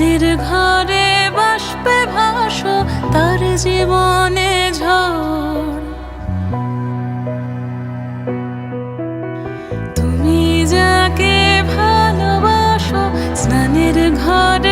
গানের ঘরে বাসবে ভাস তার জীবনে ঝড়। তুমি যাকে ভালোবাসো স্নানের ঘরে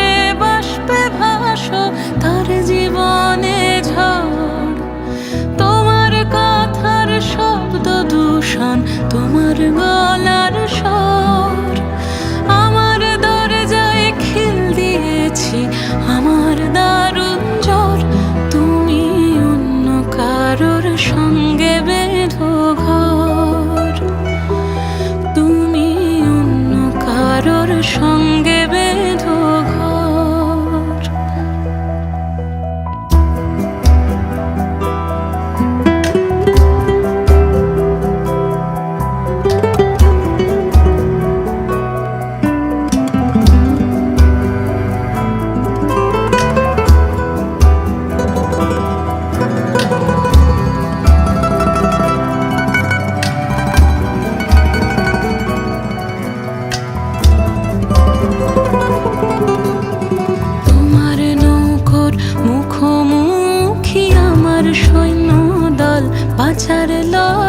বাঁচার লড়াই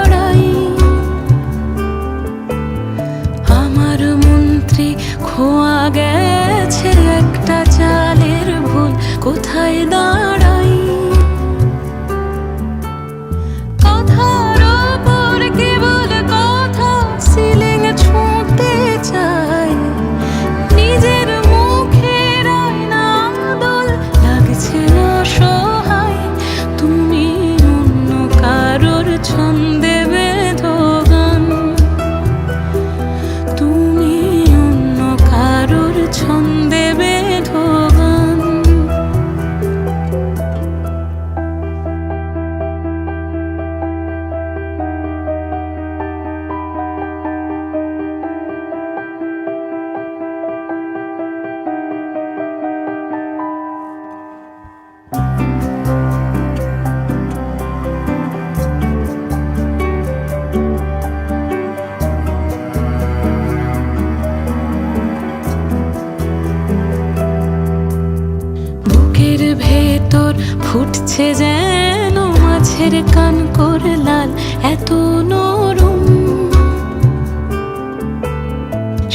ফুটছে যেন মাছের কান কর লাল, এত নরম।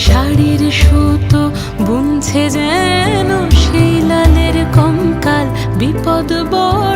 শাড়ির সুতো বুনছে যেন সেই লালের কঙ্কাল, বিপদ বড়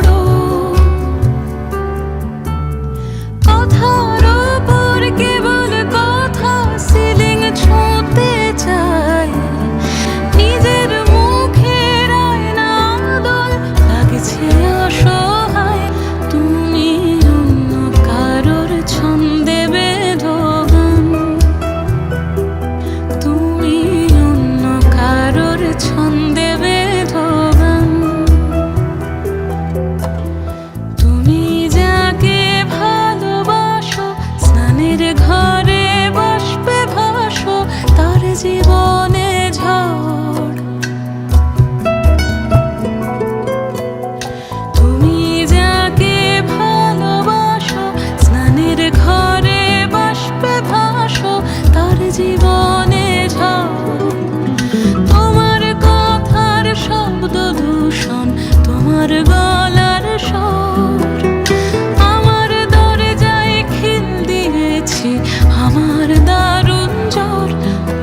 আমার দারুণ জ্বর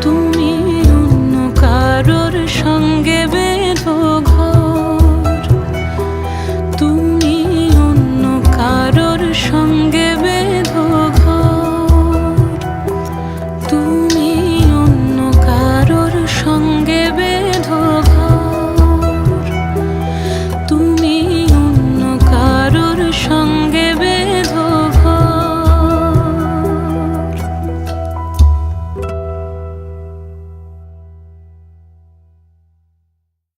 তুমি অন্য কারোর সঙ্গে বেঁধো ঘর। তুমি অন্য কারোর সঙ্গে